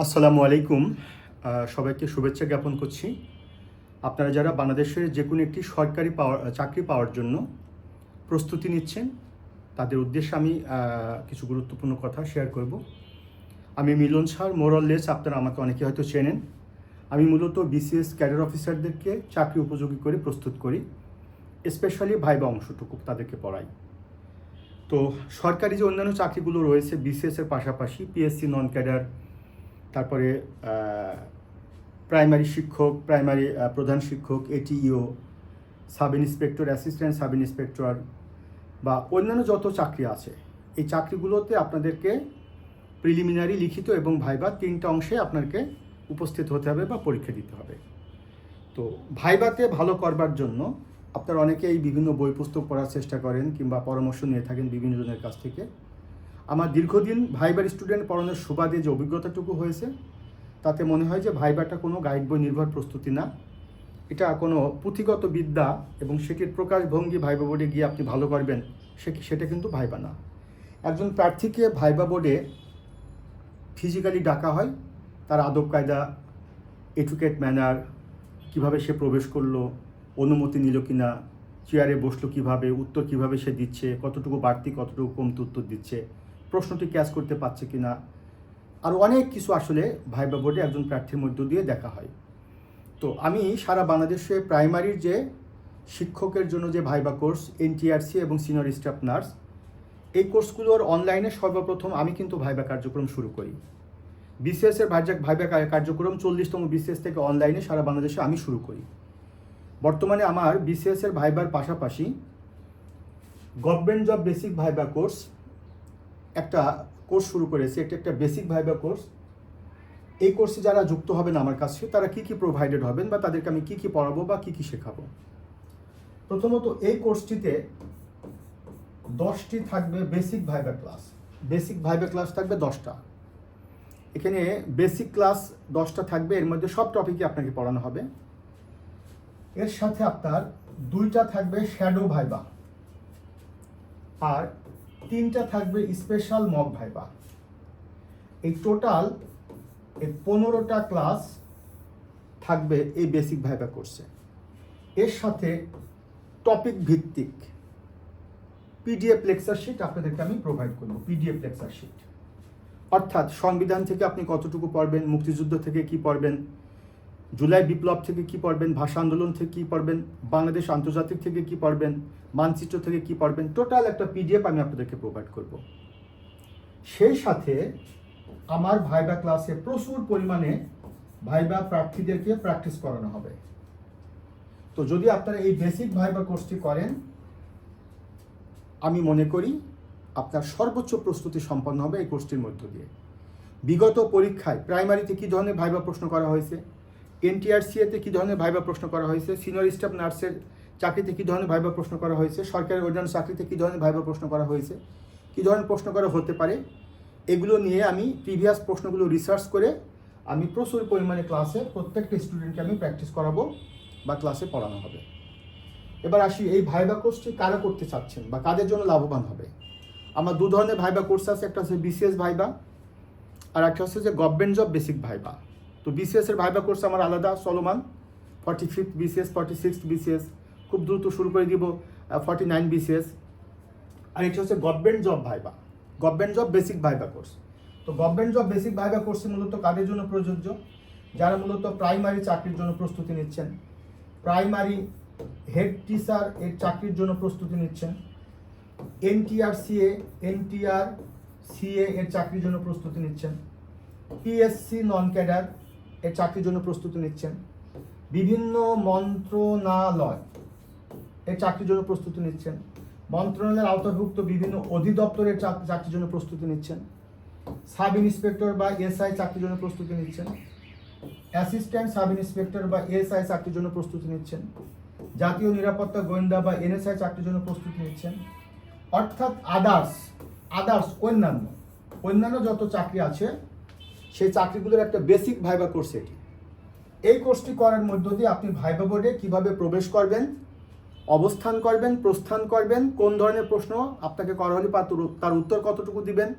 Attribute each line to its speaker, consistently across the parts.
Speaker 1: আসসালামু আলাইকুম। সবাইকে শুভেচ্ছা জ্ঞাপন করছি। আপনারা যারা বাংলাদেশের যে কোনো একটি সরকারি পাওয়ার চাকরি পাওয়ার জন্য প্রস্তুতি নিচ্ছেন, তাদের উদ্দেশ্যে আমি কিছু গুরুত্বপূর্ণ কথা শেয়ার করব। আমি মিলন স্যার মোরললেস আপনারা আমাকে অনেকে হয়তো চেনেন। আমি মূলত বিসিএস ক্যাডার অফিসারদেরকে চাকরি উপযোগী করে প্রস্তুত করি স্পেশালি ভাইবা অংশটুকু তাদেরকে পড়াই। তো সরকারি যে অন্যান্য চাকরিগুলো রয়েছে বিসিএস এর পাশাপাশি পিএসসি নন ক্যাডার তারপরে প্রাইমারি শিক্ষক প্রাইমারি প্রধান শিক্ষক ATEO sub inspector assistant sub inspector বা অন্যান্য যত চাকরি আছে, এই চাকরিগুলোতে আপনাদেরকে প্রিলিমিনারি লিখিত এবং ভাইবা তিনটা অংশে আপনাকে উপস্থিত হতে হবে বা পরীক্ষা দিতে হবে। তো ভাইবাতে ভালো করবার জন্য আপনারা অনেকেই বিভিন্ন বই পুস্তক পড়ার চেষ্টা করেন কিংবা পরামর্শ নিয়ে থাকেন বিভিন্ন জনের কাছ থেকে। আমার দীর্ঘদিন ভাইবার স্টুডেন্ট পড়ানোর সুবাদে যে অভিজ্ঞতাটুকু হয়েছে, তাতে মনে হয় যে ভাইবাটা কোনো গাইড বই নির্ভর প্রস্তুতি না। এটা কোনো পুঁথিগত বিদ্যা এবং সেটির প্রকাশভঙ্গি ভাইবা বোর্ডে গিয়ে আপনি ভালো করবেন, সে সেটা কিন্তু ভাইবা না। একজন প্রার্থীকে ভাইবা বোর্ডে ফিজিক্যালি ডাকা হয়, তার আদব কায়দা এডুকেট ম্যানার কীভাবে সে প্রবেশ করল, অনুমতি নিল কি না চেয়ারে বসল কীভাবে, উত্তর কীভাবে সে দিচ্ছে, কতটুকু বাড়তি, কতটুকু কমতে উত্তর দিচ্ছে প্রশ্নটি ক্যাচ করতে পারছে কি না আর অনেক কিছু আসলে ভাইবা বোর্ডে একজন প্রার্থীর মধ্য দিয়ে দেখা হয়। তো আমি সারা বাংলাদেশে প্রাইমারির যে শিক্ষকের জন্য যে ভাইবা কোর্স, এনটিআরসি এবং সিনিয়র স্টাফ নার্স, এই কোর্সগুলোর অনলাইনে সর্বপ্রথম আমি কিন্তু ভাইবা কার্যক্রম শুরু করি। বিসিএসের ভাইজা ভাইবা কার্যক্রম চল্লিশতম বিসিএস থেকে অনলাইনে সারা বাংলাদেশে আমি শুরু করি। বর্তমানে আমার বিসিএসের ভাইবার পাশাপাশি government job basic viva course একটা কোর্স শুরু করেছি একটা একটা বেসিক ভাইবা কোর্স এই কোর্সে যারা যুক্ত হবেন আমার কাছে তারা কি কি প্রোভাইডেড হবেন বা তাদেরকে আমি কি কি পড়াবো বা কি কি শেখাবো? প্রথমত এই কোর্সটিতে দশটি থাকবে basic viva class basic viva class থাকবে দশটা। এখানে বেসিক ক্লাস দশটা থাকবে, এর মধ্যে সব টপিকই আপনাকে পড়ানো হবে। এর সাথে আপনার দুইটা থাকবে শ্যাডো ভাইবা আর তিনটা থাকবে স্পেশাল মক ভাইবা এই টোটাল এই পনেরোটা ক্লাস থাকবে এই বেসিক ভাইবা কোর্সে এর সাথে টপিক ভিত্তিক পিডিএফ লেকচার শিট আপনাদেরকে আমি প্রোভাইড করব পিডিএফ লেকচার শিট অর্থাৎ সংবিধান থেকে আপনি কতটুকু পড়বেন, মুক্তিযুদ্ধ থেকে কি পড়বেন জুলাই বিপ্লব থেকে কি পড়বেন? ভাষা আন্দোলন থেকে কি পড়বেন? বাংলাদেশ আন্তর্জাতিক থেকে কি পড়বেন? মানচিত্র থেকে কি পড়বেন? টোটাল একটা পিডিএফ আমি আপনাদেরকে প্রোভাইড করব। সেই সাথে আমার ভাইবা ক্লাসে প্রচুর পরিমাণে ভাইবা প্রার্থীদেরকে প্র্যাকটিস করানো হবে। তো যদি আপনারা এই বেসিক ভাইবা কোর্সটি করেন, আমি মনে করি আপনার সর্বোচ্চ প্রস্তুতি সম্পন্ন হবে এই কোর্সটির মধ্য দিয়ে। বিগত পরীক্ষায় প্রাইমারিতে কী ধরনের ভাইবা প্রশ্ন করা হয়েছে? এনটিআরসিএতে কী ধরনের ভাইবা প্রশ্ন করা হয়েছে? সিনিয়র স্টাফ নার্সের চাকরিতে কী ধরনের ভাইবা প্রশ্ন করা হয়েছে? সরকারি অন্যান্য চাকরিতে কী ধরনের ভাইবা প্রশ্ন করা হয়েছে? কী ধরনের প্রশ্ন করা হতে পারে? এগুলো নিয়ে আমি প্রিভিয়াস প্রশ্নগুলো রিসার্চ করে আমি প্রচুর পরিমাণে ক্লাসে প্রত্যেকটা স্টুডেন্টকে আমি প্র্যাকটিস করাবো বা ক্লাসে পড়ানো হবে। এবার আসি, এই ভাইবা কোর্সটি কারা করতে চাচ্ছেন বা কাদের জন্য লাভবান হবে? আমার দু ধরনের ভাইবা কোর্স আছে, একটা হচ্ছে বিসিএস ভাইবা আর একটা হচ্ছে যে গভর্নমেন্ট জব বেসিক ভাইবা। তো বিসিএস এর ভাইবা কোর্স আমার আলাদা চলমান forty fifth BCS forty six BCS খুব দ্রুত শুরু করে দিব ফর্টি নাইন বিসিএস আর এটা হচ্ছে government job viva government job basic viva course তো গভর্নমেন্ট জব বেসিক ভাইবা কোর্সে মূলত কাদের জন্য প্রযোজ্য? যারা মূলত প্রাইমারি চাকরির জন্য প্রস্তুতি নিচ্ছেন। প্রাইমারি হেড টিচার এর চাকরির জন্য প্রস্তুতি নিচ্ছেন। এনটিআর সিএ এনটিআর সিএ এর চাকরির জন্য প্রস্তুতি নিচ্ছেন। পিএসসি নন ক্যাডার এর চাকরির জন্য প্রস্তুতি নিচ্ছেন। বিভিন্ন মন্ত্রণালয় এর চাকরির জন্য প্রস্তুতি নিচ্ছেন। মন্ত্রণালয়ের আওতাভুক্ত বিভিন্ন অধিদপ্তরের চাকরির জন্য প্রস্তুতি নিচ্ছেন। সাব ইন্সপেক্টর বা এসআই চাকরির জন্য প্রস্তুতি নিচ্ছেন। অ্যাসিস্ট্যান্ট সাব ইন্সপেক্টর বা এসআই চাকরির জন্য প্রস্তুতি নিচ্ছেন। জাতীয় নিরাপত্তা গোয়েন্দা বা এনএসআই চাকরির জন্য প্রস্তুতি নিচ্ছেন। অর্থাৎ আদার্স আদার্স অন্যান্য অন্যান্য যত চাকরি আছে সেই চাকরিগুলোর একটা বেসিক ভাইবা কোর্স এটি। এই কোর্সটি করার মধ্য দিয়ে আপনি ভাইবা বোর্ডে কীভাবে প্রবেশ করবেন, অবস্থান করবেন, প্রস্থান করবেন, কোন ধরনের প্রশ্ন আপনাকে করা হলে তার- তার উত্তর কতটুকু দিবেন,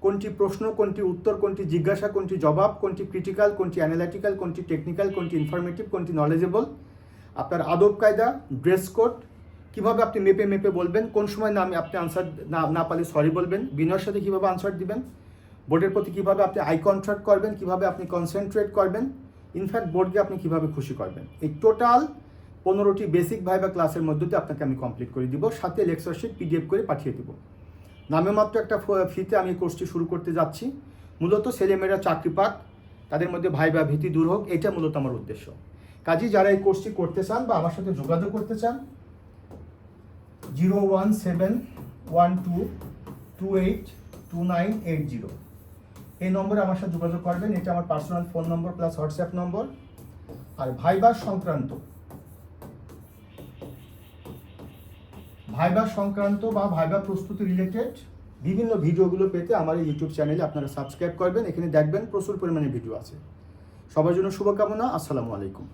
Speaker 1: কোনটি প্রশ্ন, কোনটি উত্তর, কোনটি জিজ্ঞাসা, কোনটি জবাব, কোনটি ক্রিটিক্যাল কোনটি অ্যানালিটিক্যাল কোনটি টেকনিক্যাল কোনটি ইনফরমেটিভ কোনটি নলেজেবল আপনার আদব কায়দা ড্রেস কোড কীভাবে আপনি মেপে মেপে বলবেন, কোন সময় না আপনি আনসার না না পারলে সরি বলবেন, বিনয়ের সাথে কীভাবে আনসার দিবেন বোর্ডের প্রতি কীভাবে আপনি আই কন্ট্রাক্ট করবেন, কীভাবে আপনি কনসেন্ট্রেট করবেন ইনফ্যাক্ট বোর্ডকে আপনি কীভাবে খুশি করবেন। এই টোটাল পনেরোটি বেসিক ভাইবা ক্লাসের মধ্যে দিয়ে আপনাকে আমি কমপ্লিট করে দিব, সাথে লেকচারশিট পিডিএফ করে পাঠিয়ে দিব। নামে মাত্র একটা ফিতে আমি কোর্সটি শুরু করতে যাচ্ছি। মূলত ছেলেমেয়েরা চাকরি পাক, তাদের মধ্যে ভাইবা ভীতি দূর হোক, এটা মূলত আমার উদ্দেশ্য। কাজী যারা এই কোর্সটি করতে চান বা আমার সাথে যোগাযোগ করতে চান zero one seven one two two eight two nine eight zero এই নম্বরে আমার সাথে যোগাযোগ করবেন, এটা আমার personal phone number plus WhatsApp number আর ভাইবার সংক্রান্ত ভাইবার সংক্রান্ত বা ভাইবার প্রস্তুতি রিলেটেড বিভিন্ন ভিডিওগুলো পেতে আমার এই ইউটিউব চ্যানেলে আপনারা সাবস্ক্রাইব করবেন। এখানে দেখবেন প্রচুর পরিমাণে ভিডিও আছে। সবার জন্য শুভকামনা, আসসালামু আলাইকুম।